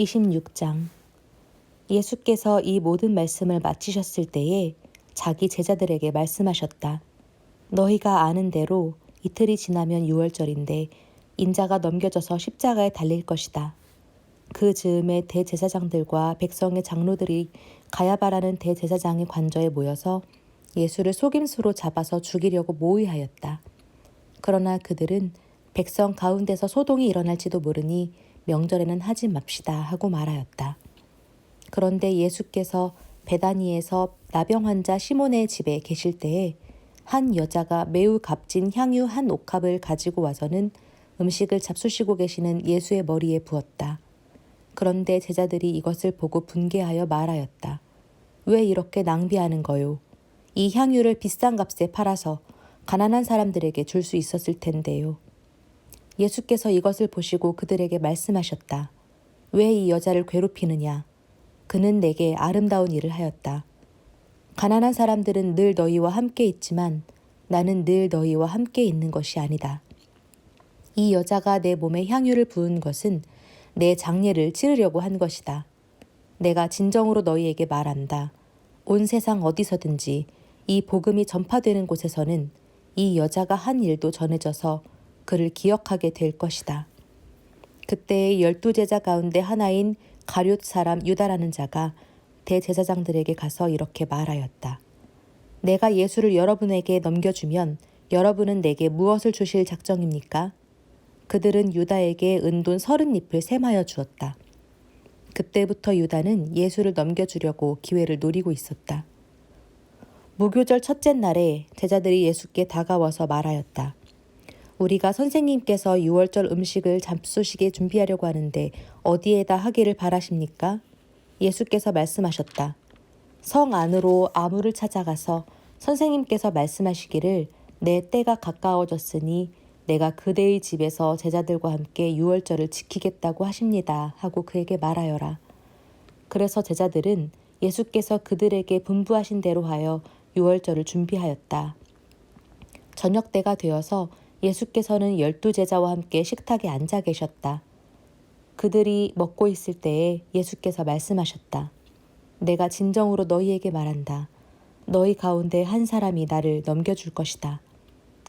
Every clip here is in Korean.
26장 예수께서 이 모든 말씀을 마치셨을 때에 자기 제자들에게 말씀하셨다. 너희가 아는 대로 이틀이 지나면 유월절인데 인자가 넘겨져서 십자가에 달릴 것이다. 그 즈음에 대제사장들과 백성의 장로들이 가야바라는 대제사장의 관저에 모여서 예수를 속임수로 잡아서 죽이려고 모의하였다. 그러나 그들은 백성 가운데서 소동이 일어날지도 모르니 명절에는 하지 맙시다 하고 말하였다. 그런데 예수께서 베다니에서 나병 환자 시몬의 집에 계실 때에 한 여자가 매우 값진 향유 한 옥합을 가지고 와서는 음식을 잡수시고 계시는 예수의 머리에 부었다. 그런데 제자들이 이것을 보고 분개하여 말하였다. 왜 이렇게 낭비하는 거요? 이 향유를 비싼 값에 팔아서 가난한 사람들에게 줄 수 있었을 텐데요. 예수께서 이것을 보시고 그들에게 말씀하셨다. 왜 이 여자를 괴롭히느냐? 그는 내게 아름다운 일을 하였다. 가난한 사람들은 늘 너희와 함께 있지만 나는 늘 너희와 함께 있는 것이 아니다. 이 여자가 내 몸에 향유를 부은 것은 내 장례를 치르려고 한 것이다. 내가 진정으로 너희에게 말한다. 온 세상 어디서든지 이 복음이 전파되는 곳에서는 이 여자가 한 일도 전해져서 그를 기억하게 될 것이다. 그때의 열두 제자 가운데 하나인 가룟 사람 유다라는 자가 대제사장들에게 가서 이렇게 말하였다. 내가 예수를 여러분에게 넘겨주면 여러분은 내게 무엇을 주실 작정입니까? 그들은 유다에게 은돈 서른 잎을 셈하여 주었다. 그때부터 유다는 예수를 넘겨주려고 기회를 노리고 있었다. 무교절 첫째 날에 제자들이 예수께 다가와서 말하였다. 우리가 선생님께서 유월절 음식을 잡수시게 준비하려고 하는데 어디에다 하기를 바라십니까? 예수께서 말씀하셨다. 성 안으로 아무를 찾아가서 선생님께서 말씀하시기를 내 때가 가까워졌으니 내가 그대의 집에서 제자들과 함께 유월절을 지키겠다고 하십니다. 하고 그에게 말하여라. 그래서 제자들은 예수께서 그들에게 분부하신 대로 하여 유월절을 준비하였다. 저녁 때가 되어서 예수께서는 열두 제자와 함께 식탁에 앉아 계셨다. 그들이 먹고 있을 때에 예수께서 말씀하셨다. 내가 진정으로 너희에게 말한다. 너희 가운데 한 사람이 나를 넘겨줄 것이다.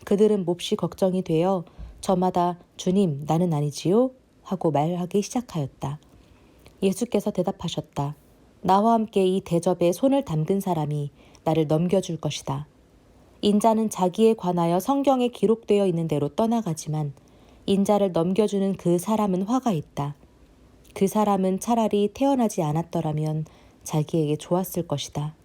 그들은 몹시 걱정이 되어 저마다 주님, 나는 아니지요? 하고 말하기 시작하였다. 예수께서 대답하셨다. 나와 함께 이 대접에 손을 담근 사람이 나를 넘겨줄 것이다. 인자는 자기에 관하여 성경에 기록되어 있는 대로 떠나가지만 인자를 넘겨주는 그 사람은 화가 있다. 그 사람은 차라리 태어나지 않았더라면 자기에게 좋았을 것이다.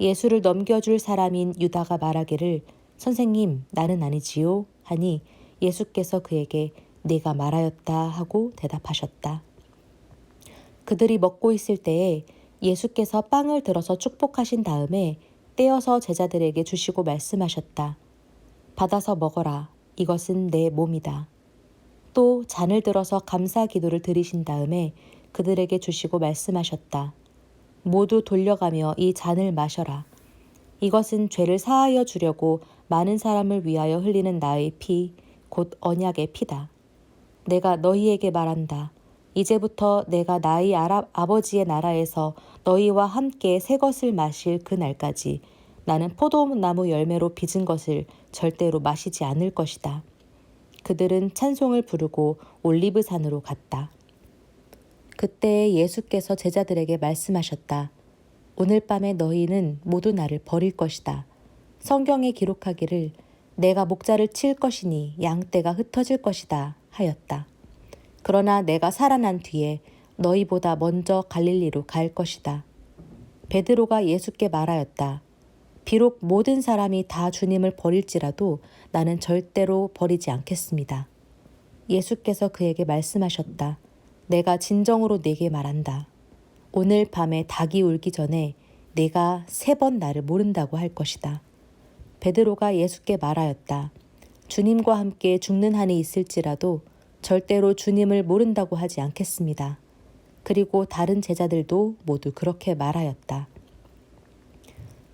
예수를 넘겨줄 사람인 유다가 말하기를 선생님 나는 아니지요 하니 예수께서 그에게 내가 말하였다 하고 대답하셨다. 그들이 먹고 있을 때에 예수께서 빵을 들어서 축복하신 다음에 떼어서 제자들에게 주시고 말씀하셨다. 받아서 먹어라. 이것은 내 몸이다. 또 잔을 들어서 감사 기도를 드리신 다음에 그들에게 주시고 말씀하셨다. 모두 돌려가며 이 잔을 마셔라. 이것은 죄를 사하여 주려고 많은 사람을 위하여 흘리는 나의 피, 곧 언약의 피다. 내가 너희에게 말한다. 이제부터 내가 나의 아라, 아버지의 나라에서 너희와 함께 새 것을 마실 그 날까지 나는 포도나무 열매로 빚은 것을 절대로 마시지 않을 것이다. 그들은 찬송을 부르고 올리브산으로 갔다. 그때 예수께서 제자들에게 말씀하셨다. 오늘 밤에 너희는 모두 나를 버릴 것이다. 성경에 기록하기를 내가 목자를 칠 것이니 양떼가 흩어질 것이다 하였다. 그러나 내가 살아난 뒤에 너희보다 먼저 갈릴리로 갈 것이다. 베드로가 예수께 말하였다. 비록 모든 사람이 다 주님을 버릴지라도 나는 절대로 버리지 않겠습니다. 예수께서 그에게 말씀하셨다. 내가 진정으로 네게 말한다. 오늘 밤에 닭이 울기 전에 내가 세 번 나를 모른다고 할 것이다. 베드로가 예수께 말하였다. 주님과 함께 죽는 한이 있을지라도 절대로 주님을 모른다고 하지 않겠습니다. 그리고 다른 제자들도 모두 그렇게 말하였다.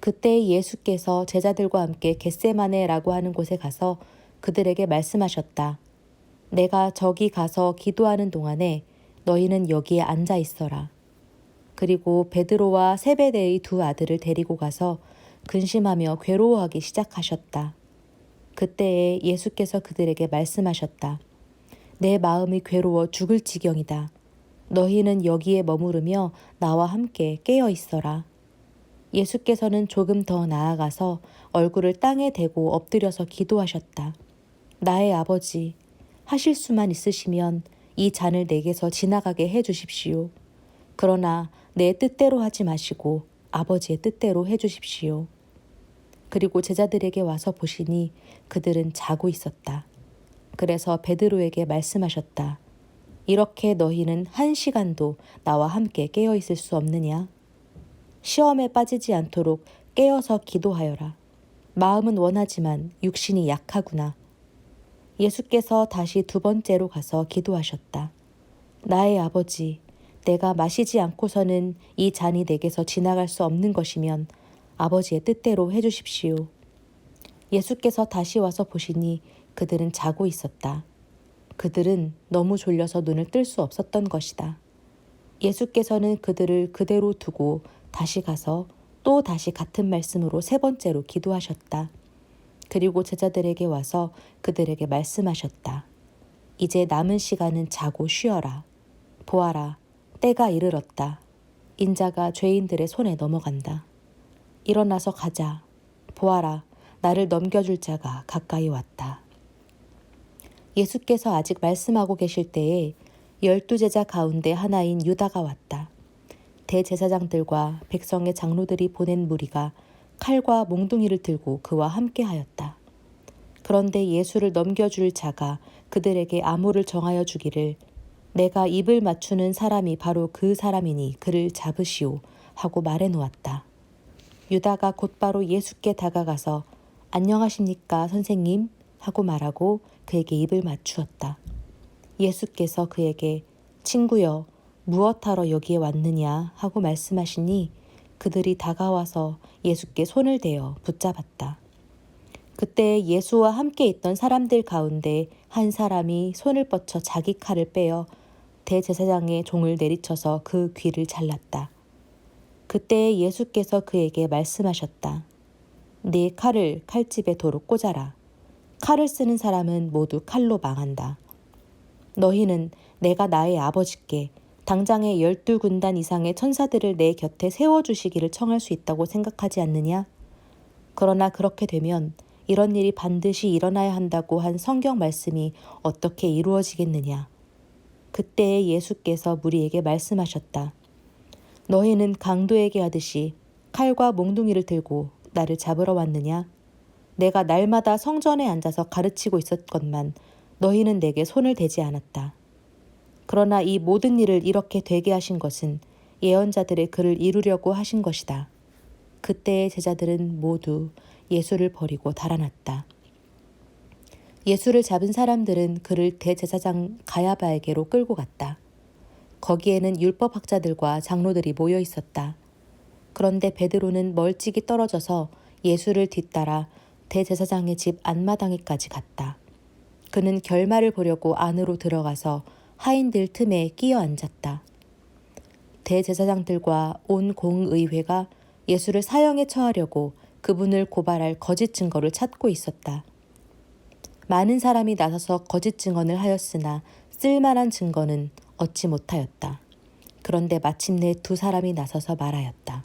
그때 예수께서 제자들과 함께 겟세마네라고 하는 곳에 가서 그들에게 말씀하셨다. 내가 저기 가서 기도하는 동안에 너희는 여기에 앉아 있어라. 그리고 베드로와 세베대의 두 아들을 데리고 가서 근심하며 괴로워하기 시작하셨다. 그때에 예수께서 그들에게 말씀하셨다. 내 마음이 괴로워 죽을 지경이다. 너희는 여기에 머무르며 나와 함께 깨어 있어라. 예수께서는 조금 더 나아가서 얼굴을 땅에 대고 엎드려서 기도하셨다. 나의 아버지, 하실 수만 있으시면 이 잔을 내게서 지나가게 해 주십시오. 그러나 내 뜻대로 하지 마시고 아버지의 뜻대로 해 주십시오. 그리고 제자들에게 와서 보시니 그들은 자고 있었다. 그래서 베드로에게 말씀하셨다. 이렇게 너희는 한 시간도 나와 함께 깨어 있을 수 없느냐? 시험에 빠지지 않도록 깨어서 기도하여라. 마음은 원하지만 육신이 약하구나. 예수께서 다시 두 번째로 가서 기도하셨다. 나의 아버지, 내가 마시지 않고서는 이 잔이 내게서 지나갈 수 없는 것이면 아버지의 뜻대로 해주십시오. 예수께서 다시 와서 보시니 그들은 자고 있었다. 그들은 너무 졸려서 눈을 뜰 수 없었던 것이다. 예수께서는 그들을 그대로 두고 다시 가서 또 다시 같은 말씀으로 세 번째로 기도하셨다. 그리고 제자들에게 와서 그들에게 말씀하셨다. 이제 남은 시간은 자고 쉬어라. 보아라, 때가 이르렀다. 인자가 죄인들의 손에 넘어간다. 일어나서 가자. 보아라, 나를 넘겨줄 자가 가까이 왔다. 예수께서 아직 말씀하고 계실 때에 열두 제자 가운데 하나인 유다가 왔다. 대제사장들과 백성의 장로들이 보낸 무리가 칼과 몽둥이를 들고 그와 함께 하였다. 그런데 예수를 넘겨줄 자가 그들에게 암호를 정하여 주기를 내가 입을 맞추는 사람이 바로 그 사람이니 그를 잡으시오 하고 말해 놓았다. 유다가 곧바로 예수께 다가가서 안녕하십니까 선생님 하고 말하고 그에게 입을 맞추었다. 예수께서 그에게 친구여 무엇하러 여기에 왔느냐 하고 말씀하시니 그들이 다가와서 예수께 손을 대어 붙잡았다. 그때 예수와 함께 있던 사람들 가운데 한 사람이 손을 뻗쳐 자기 칼을 빼어 대제사장의 종을 내리쳐서 그 귀를 잘랐다. 그때 예수께서 그에게 말씀하셨다. 네 칼을 칼집에 도로 꽂아라. 칼을 쓰는 사람은 모두 칼로 망한다. 너희는 내가 나의 아버지께 당장에 열두 군단 이상의 천사들을 내 곁에 세워주시기를 청할 수 있다고 생각하지 않느냐? 그러나 그렇게 되면 이런 일이 반드시 일어나야 한다고 한 성경 말씀이 어떻게 이루어지겠느냐? 그때 예수께서 무리에게 말씀하셨다. 너희는 강도에게 하듯이 칼과 몽둥이를 들고 나를 잡으러 왔느냐? 내가 날마다 성전에 앉아서 가르치고 있었건만 너희는 내게 손을 대지 않았다. 그러나 이 모든 일을 이렇게 되게 하신 것은 예언자들의 글을 이루려고 하신 것이다. 그때의 제자들은 모두 예수를 버리고 달아났다. 예수를 잡은 사람들은 그를 대제사장 가야바에게로 끌고 갔다. 거기에는 율법학자들과 장로들이 모여 있었다. 그런데 베드로는 멀찍이 떨어져서 예수를 뒤따라 대제사장의 집 안마당에까지 갔다. 그는 결말을 보려고 안으로 들어가서 하인들 틈에 끼어 앉았다. 대제사장들과 온 공의회가 예수를 사형에 처하려고 그분을 고발할 거짓 증거를 찾고 있었다. 많은 사람이 나서서 거짓 증언을 하였으나 쓸만한 증거는 얻지 못하였다. 그런데 마침내 두 사람이 나서서 말하였다.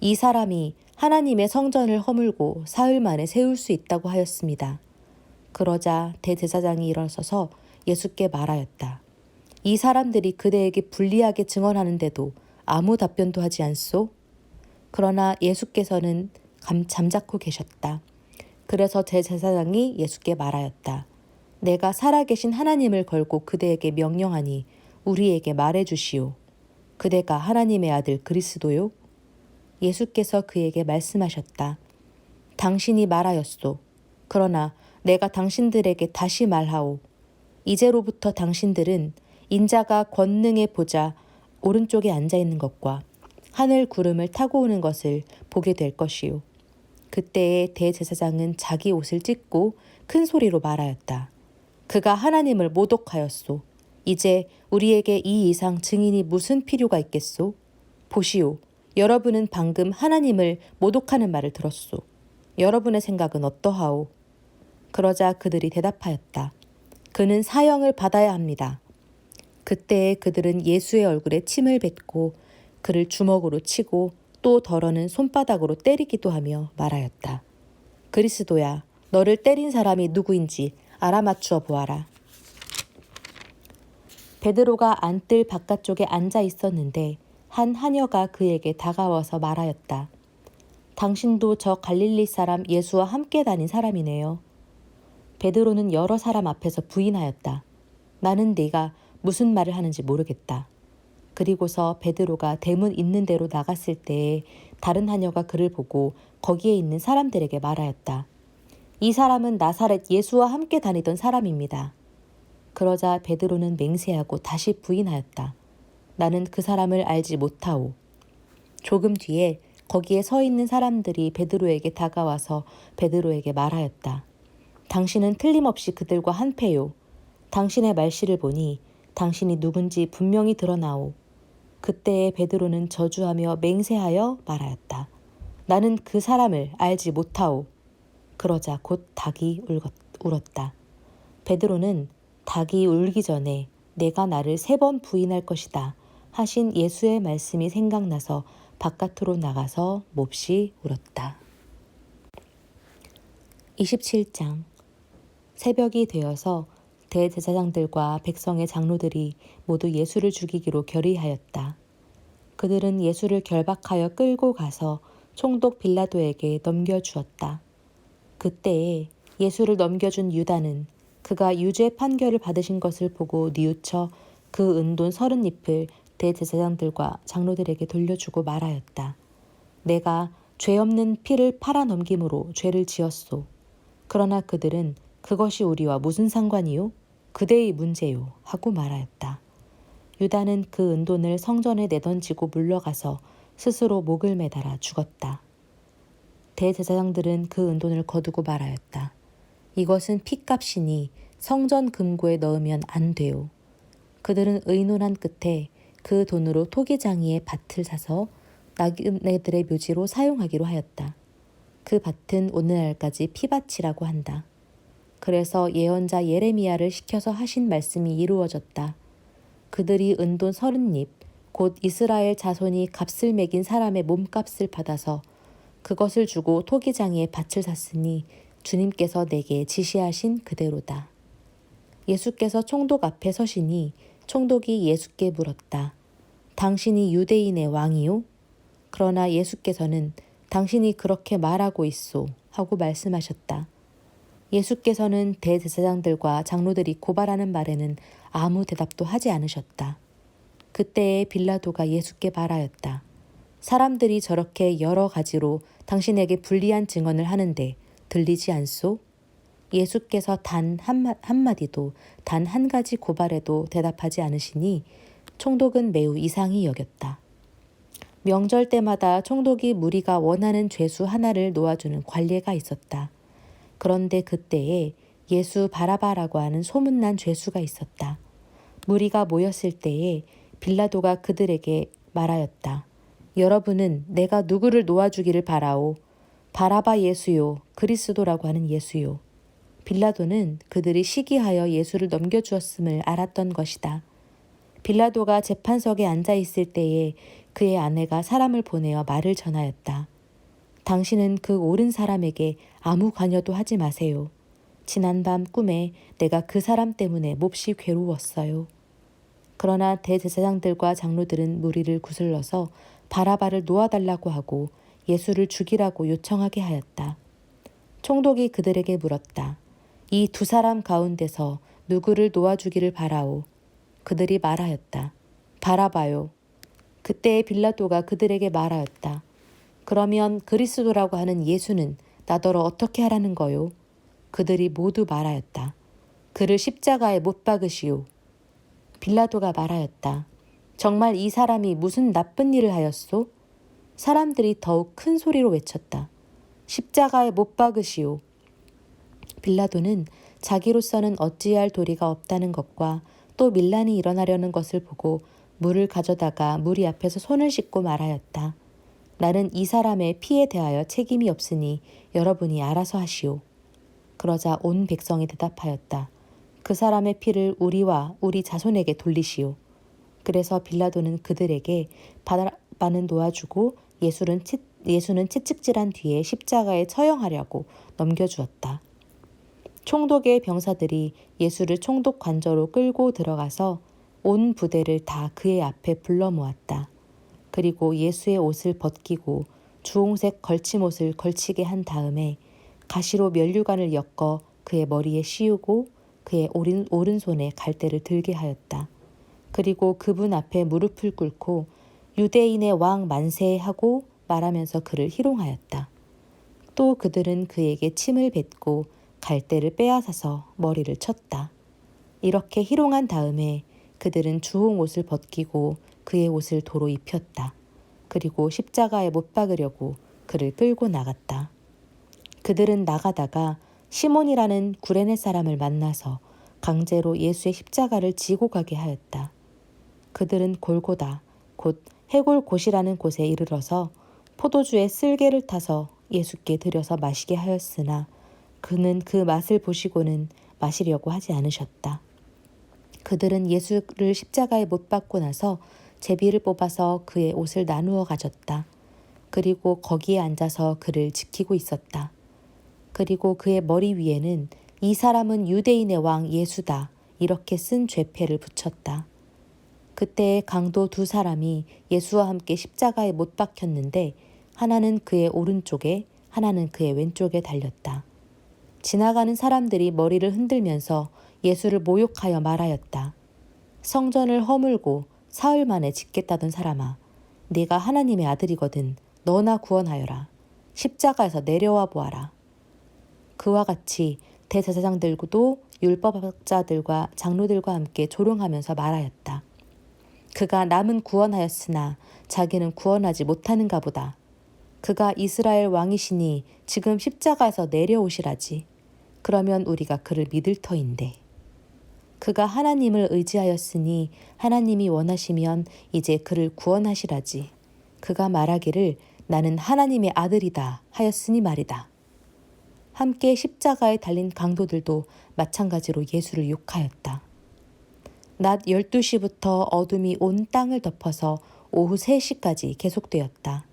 이 사람이 하나님의 성전을 허물고 사흘 만에 세울 수 있다고 하였습니다. 그러자 대제사장이 일어서서 예수께 말하였다. 이 사람들이 그대에게 불리하게 증언하는데도 아무 답변도 하지 않소? 그러나 예수께서는 감, 잠자코 계셨다. 그래서 제 제사장이 예수께 말하였다. 내가 살아계신 하나님을 걸고 그대에게 명령하니 우리에게 말해 주시오. 그대가 하나님의 아들 그리스도요? 예수께서 그에게 말씀하셨다. 당신이 말하였소. 그러나 내가 당신들에게 다시 말하오. 이제로부터 당신들은 인자가 권능의 보자 오른쪽에 앉아 있는 것과 하늘 구름을 타고 오는 것을 보게 될 것이요. 그때에 대제사장은 자기 옷을 찢고 큰 소리로 말하였다. 그가 하나님을 모독하였소. 이제 우리에게 이 이상 증인이 무슨 필요가 있겠소? 보시오. 여러분은 방금 하나님을 모독하는 말을 들었소. 여러분의 생각은 어떠하오? 그러자 그들이 대답하였다. 그는 사형을 받아야 합니다. 그때에 그들은 예수의 얼굴에 침을 뱉고 그를 주먹으로 치고 또 덜어는 손바닥으로 때리기도 하며 말하였다. 그리스도야, 너를 때린 사람이 누구인지 알아맞추어 보아라. 베드로가 안뜰 바깥쪽에 앉아 있었는데 한 하녀가 그에게 다가와서 말하였다. 당신도 저 갈릴리 사람 예수와 함께 다닌 사람이네요. 베드로는 여러 사람 앞에서 부인하였다. 나는 네가 무슨 말을 하는지 모르겠다. 그리고서 베드로가 대문 있는 대로 나갔을 때에 다른 하녀가 그를 보고 거기에 있는 사람들에게 말하였다. 이 사람은 나사렛 예수와 함께 다니던 사람입니다. 그러자 베드로는 맹세하고 다시 부인하였다. 나는 그 사람을 알지 못하오. 조금 뒤에 거기에 서 있는 사람들이 베드로에게 다가와서 베드로에게 말하였다. 당신은 틀림없이 그들과 한패요. 당신의 말씨를 보니 당신이 누군지 분명히 드러나오. 그때에 베드로는 저주하며 맹세하여 말하였다. 나는 그 사람을 알지 못하오. 그러자 곧 닭이 울었다. 베드로는 닭이 울기 전에 내가 나를 세 번 부인할 것이다 하신 예수의 말씀이 생각나서 바깥으로 나가서 몹시 울었다. 27장 새벽이 되어서 대제사장들과 백성의 장로들이 모두 예수를 죽이기로 결의하였다. 그들은 예수를 결박하여 끌고 가서 총독 빌라도에게 넘겨주었다. 그때에 예수를 넘겨준 유다는 그가 유죄 판결을 받으신 것을 보고 뉘우쳐 그 은돈 서른 잎을 대제사장들과 장로들에게 돌려주고 말하였다. 내가 죄 없는 피를 팔아 넘김으로 죄를 지었소. 그러나 그들은 그것이 우리와 무슨 상관이요? 그대의 문제요. 하고 말하였다. 유다는 그 은돈을 성전에 내던지고 물러가서 스스로 목을 매달아 죽었다. 대제사장들은 그 은돈을 거두고 말하였다. 이것은 피값이니 성전 금고에 넣으면 안 돼요. 그들은 의논한 끝에 그 돈으로 토기장이의 밭을 사서 나그네들의 묘지로 사용하기로 하였다. 그 밭은 오늘날까지 피밭이라고 한다. 그래서 예언자 예레미야를 시켜서 하신 말씀이 이루어졌다. 그들이 은돈 서른 입, 곧 이스라엘 자손이 값을 매긴 사람의 몸값을 받아서 그것을 주고 토기장이의 밭을 샀으니 주님께서 내게 지시하신 그대로다. 예수께서 총독 앞에 서시니 총독이 예수께 물었다. 당신이 유대인의 왕이요? 그러나 예수께서는 당신이 그렇게 말하고 있소 하고 말씀하셨다. 예수께서는 대제사장들과 장로들이 고발하는 말에는 아무 대답도 하지 않으셨다. 그때에 빌라도가 예수께 말하였다. 사람들이 저렇게 여러 가지로 당신에게 불리한 증언을 하는데 들리지 않소? 예수께서 단 한마디도 단 한 가지 고발에도 대답하지 않으시니 총독은 매우 이상히 여겼다. 명절 때마다 총독이 무리가 원하는 죄수 하나를 놓아주는 관례가 있었다. 그런데 그때에 예수 바라바라고 하는 소문난 죄수가 있었다. 무리가 모였을 때에 빌라도가 그들에게 말하였다. 여러분은 내가 누구를 놓아주기를 바라오. 바라바 예수요, 그리스도라고 하는 예수요. 빌라도는 그들이 시기하여 예수를 넘겨주었음을 알았던 것이다. 빌라도가 재판석에 앉아 있을 때에 그의 아내가 사람을 보내어 말을 전하였다. 당신은 그 옳은 사람에게 아무 관여도 하지 마세요. 지난밤 꿈에 내가 그 사람 때문에 몹시 괴로웠어요. 그러나 대제사장들과 장로들은 무리를 구슬러서 바라바를 놓아달라고 하고 예수를 죽이라고 요청하게 하였다. 총독이 그들에게 물었다. 이 두 사람 가운데서 누구를 놓아주기를 바라오. 그들이 말하였다. 바라바요. 그때에 빌라도가 그들에게 말하였다. 그러면 그리스도라고 하는 예수는 나더러 어떻게 하라는 거요? 그들이 모두 말하였다. 그를 십자가에 못 박으시오. 빌라도가 말하였다. 정말 이 사람이 무슨 나쁜 일을 하였소? 사람들이 더욱 큰 소리로 외쳤다. 십자가에 못 박으시오. 빌라도는 자기로서는 어찌할 도리가 없다는 것과 또 밀란이 일어나려는 것을 보고 물을 가져다가 무리 앞에서 손을 씻고 말하였다. 나는 이 사람의 피에 대하여 책임이 없으니 여러분이 알아서 하시오. 그러자 온 백성이 대답하였다. 그 사람의 피를 우리와 우리 자손에게 돌리시오. 그래서 빌라도는 그들에게 바라바는 놓아주고 예수는, 치, 예수는 채찍질한 뒤에 십자가에 처형하려고 넘겨주었다. 총독의 병사들이 예수를 총독 관저로 끌고 들어가서 온 부대를 다 그의 앞에 불러 모았다. 그리고 예수의 옷을 벗기고 주홍색 걸침옷을 걸치게 한 다음에 가시로 면류관을 엮어 그의 머리에 씌우고 그의 오른, 오른손에 갈대를 들게 하였다. 그리고 그분 앞에 무릎을 꿇고 유대인의 왕 만세 하고 말하면서 그를 희롱하였다. 또 그들은 그에게 침을 뱉고 갈대를 빼앗아서 머리를 쳤다. 이렇게 희롱한 다음에 그들은 주홍 옷을 벗기고 그의 옷을 도로 입혔다. 그리고 십자가에 못 박으려고 그를 끌고 나갔다. 그들은 나가다가 시몬이라는 구레네 사람을 만나서 강제로 예수의 십자가를 지고 가게 하였다. 그들은 골고다 곧 해골 곳이라는 곳에 이르러서 포도주에 쓸개를 타서 예수께 들여서 마시게 하였으나 그는 그 맛을 보시고는 마시려고 하지 않으셨다. 그들은 예수를 십자가에 못 박고 나서 제비를 뽑아서 그의 옷을 나누어 가졌다. 그리고 거기에 앉아서 그를 지키고 있었다. 그리고 그의 머리 위에는 이 사람은 유대인의 왕 예수다. 이렇게 쓴 죄패를 붙였다. 그때 강도 두 사람이 예수와 함께 십자가에 못 박혔는데 하나는 그의 오른쪽에 하나는 그의 왼쪽에 달렸다. 지나가는 사람들이 머리를 흔들면서 예수를 모욕하여 말하였다. 성전을 허물고 사흘 만에 짓겠다던 사람아, 네가 하나님의 아들이거든 너나 구원하여라. 십자가에서 내려와 보아라. 그와 같이 대제사장들도 율법학자들과 장로들과 함께 조롱하면서 말하였다. 그가 남은 구원하였으나 자기는 구원하지 못하는가 보다. 그가 이스라엘 왕이시니 지금 십자가에서 내려오시라지. 그러면 우리가 그를 믿을 터인데. 그가 하나님을 의지하였으니 하나님이 원하시면 이제 그를 구원하시라지. 그가 말하기를 나는 하나님의 아들이다 하였으니 말이다. 함께 십자가에 달린 강도들도 마찬가지로 예수를 욕하였다. 낮 12시부터 어둠이 온 땅을 덮어서 오후 3시까지 계속되었다.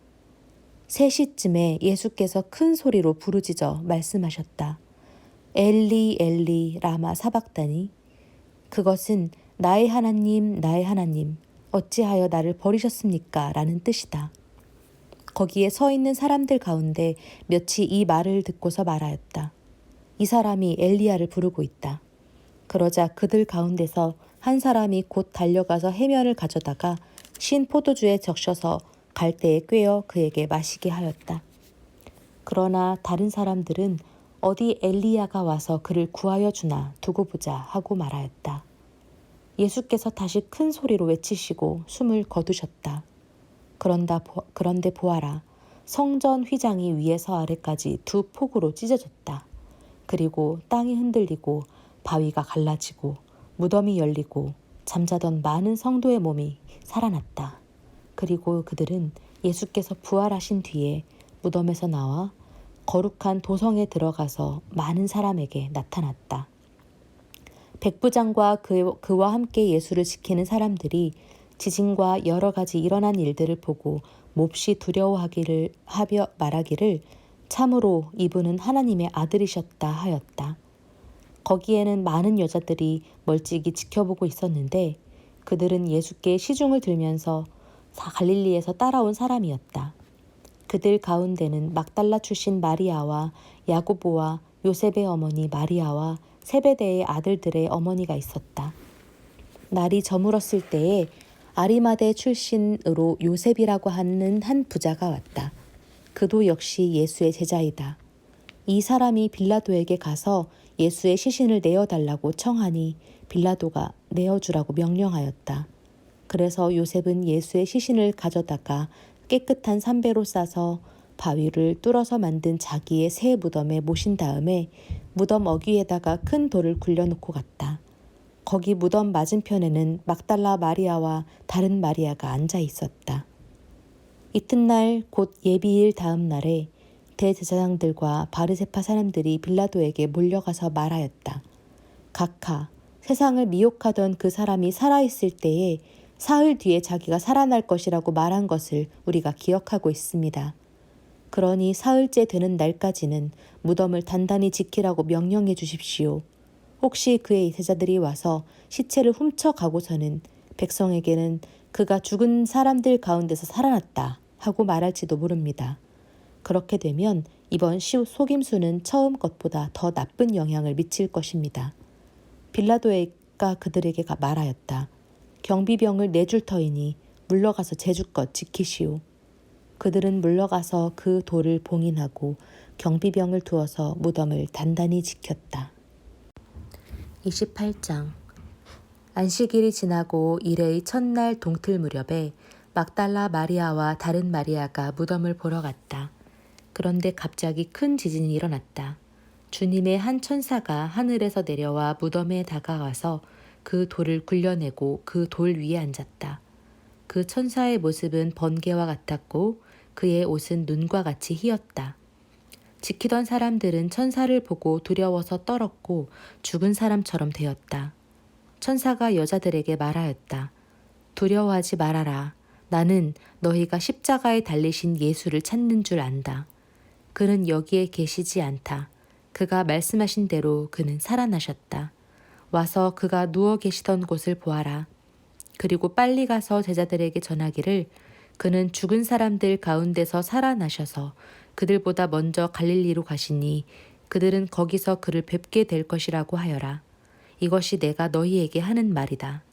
3시쯤에 예수께서 큰 소리로 부르짖어 말씀하셨다. 엘리 엘리 라마 사박다니 그것은 나의 하나님 나의 하나님 어찌하여 나를 버리셨습니까? 라는 뜻이다. 거기에 서 있는 사람들 가운데 몇이 이 말을 듣고서 말하였다. 이 사람이 엘리야를 부르고 있다. 그러자 그들 가운데서 한 사람이 곧 달려가서 해면을 가져다가 신 포도주에 적셔서 갈대에 꿰어 그에게 마시게 하였다. 그러나 다른 사람들은 어디 엘리야가 와서 그를 구하여 주나 두고 보자 하고 말하였다. 예수께서 다시 큰 소리로 외치시고 숨을 거두셨다. 그런다 그런데 보아라. 성전 휘장이 위에서 아래까지 두 폭으로 찢어졌다. 그리고 땅이 흔들리고 바위가 갈라지고 무덤이 열리고 잠자던 많은 성도의 몸이 살아났다. 그리고 그들은 예수께서 부활하신 뒤에 무덤에서 나와 거룩한 도성에 들어가서 많은 사람에게 나타났다. 백부장과 그, 그와 함께 예수를 지키는 사람들이 지진과 여러 가지 일어난 일들을 보고 몹시 두려워하기를 하며 말하기를 참으로 이분은 하나님의 아들이셨다 하였다. 거기에는 많은 여자들이 멀찍이 지켜보고 있었는데 그들은 예수께 시중을 들면서 갈릴리에서 따라온 사람이었다. 그들 가운데는 막달라 출신 마리아와 야고보와 요셉의 어머니 마리아와 세베대의 아들들의 어머니가 있었다. 날이 저물었을 때에 아리마대 출신으로 요셉이라고 하는 한 부자가 왔다. 그도 역시 예수의 제자이다. 이 사람이 빌라도에게 가서 예수의 시신을 내어달라고 청하니 빌라도가 내어주라고 명령하였다. 그래서 요셉은 예수의 시신을 가져다가 깨끗한 삼배로 싸서 바위를 뚫어서 만든 자기의 새 무덤에 모신 다음에 무덤 어귀에다가 큰 돌을 굴려놓고 갔다. 거기 무덤 맞은편에는 막달라 마리아와 다른 마리아가 앉아 있었다. 이튿날 곧 예비일 다음 날에 대제사장들과 바르세파 사람들이 빌라도에게 몰려가서 말하였다. 각하, 세상을 미혹하던 그 사람이 살아있을 때에 사흘 뒤에 자기가 살아날 것이라고 말한 것을 우리가 기억하고 있습니다. 그러니 사흘째 되는 날까지는 무덤을 단단히 지키라고 명령해 주십시오. 혹시 그의 제자들이 와서 시체를 훔쳐가고서는 백성에게는 그가 죽은 사람들 가운데서 살아났다 하고 말할지도 모릅니다. 그렇게 되면 이번 시 속임수는 처음 것보다 더 나쁜 영향을 미칠 것입니다. 빌라도가 그들에게 가- 말하였다. 경비병을 내줄 터이니 물러가서 제주껏 지키시오. 그들은 물러가서 그 돌을 봉인하고 경비병을 두어서 무덤을 단단히 지켰다. 28장 안식일이 지나고 일의 첫날 동틀 무렵에 막달라 마리아와 다른 마리아가 무덤을 보러 갔다. 그런데 갑자기 큰 지진이 일어났다. 주님의 한 천사가 하늘에서 내려와 무덤에 다가와서 그 돌을 굴려내고 그 돌 위에 앉았다. 그 천사의 모습은 번개와 같았고 그의 옷은 눈과 같이 희었다. 지키던 사람들은 천사를 보고 두려워서 떨었고 죽은 사람처럼 되었다. 천사가 여자들에게 말하였다. 두려워하지 말아라. 나는 너희가 십자가에 달리신 예수를 찾는 줄 안다. 그는 여기에 계시지 않다. 그가 말씀하신 대로 그는 살아나셨다. 와서 그가 누워 계시던 곳을 보아라. 그리고 빨리 가서 제자들에게 전하기를 그는 죽은 사람들 가운데서 살아나셔서 그들보다 먼저 갈릴리로 가시니 그들은 거기서 그를 뵙게 될 것이라고 하여라. 이것이 내가 너희에게 하는 말이다.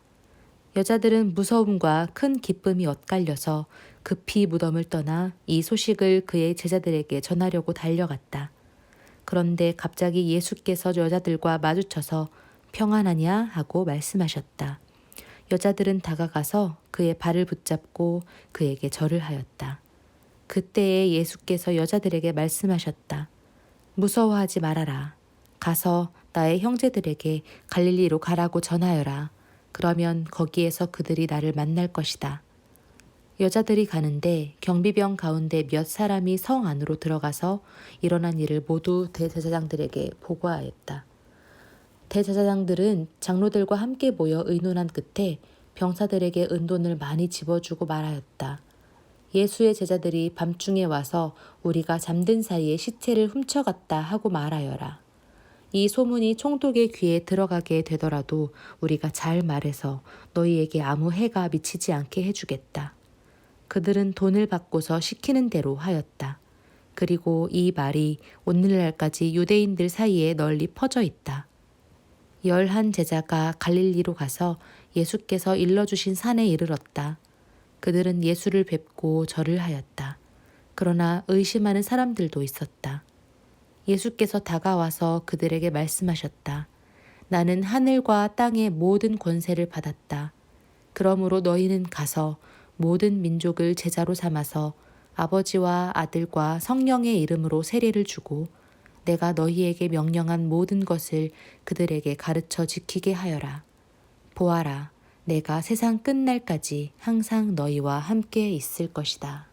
여자들은 무서움과 큰 기쁨이 엇갈려서 급히 무덤을 떠나 이 소식을 그의 제자들에게 전하려고 달려갔다. 그런데 갑자기 예수께서 여자들과 마주쳐서 평안하냐 하고 말씀하셨다. 여자들은 다가가서 그의 발을 붙잡고 그에게 절을 하였다. 그때에 예수께서 여자들에게 말씀하셨다. 무서워하지 말아라. 가서 나의 형제들에게 갈릴리로 가라고 전하여라. 그러면 거기에서 그들이 나를 만날 것이다. 여자들이 가는데 경비병 가운데 몇 사람이 성 안으로 들어가서 일어난 일을 모두 대제사장들에게 보고하였다. 대제사장들은 장로들과 함께 모여 의논한 끝에 병사들에게 은돈을 많이 집어주고 말하였다. 예수의 제자들이 밤중에 와서 우리가 잠든 사이에 시체를 훔쳐갔다 하고 말하여라. 이 소문이 총독의 귀에 들어가게 되더라도 우리가 잘 말해서 너희에게 아무 해가 미치지 않게 해주겠다. 그들은 돈을 받고서 시키는 대로 하였다. 그리고 이 말이 오늘날까지 유대인들 사이에 널리 퍼져 있다. 열한 제자가 갈릴리로 가서 예수께서 일러주신 산에 이르렀다. 그들은 예수를 뵙고 절을 하였다. 그러나 의심하는 사람들도 있었다. 예수께서 다가와서 그들에게 말씀하셨다. 나는 하늘과 땅의 모든 권세를 받았다. 그러므로 너희는 가서 모든 민족을 제자로 삼아서 아버지와 아들과 성령의 이름으로 세례를 주고 내가 너희에게 명령한 모든 것을 그들에게 가르쳐 지키게 하여라. 보아라, 내가 세상 끝날까지 항상 너희와 함께 있을 것이다.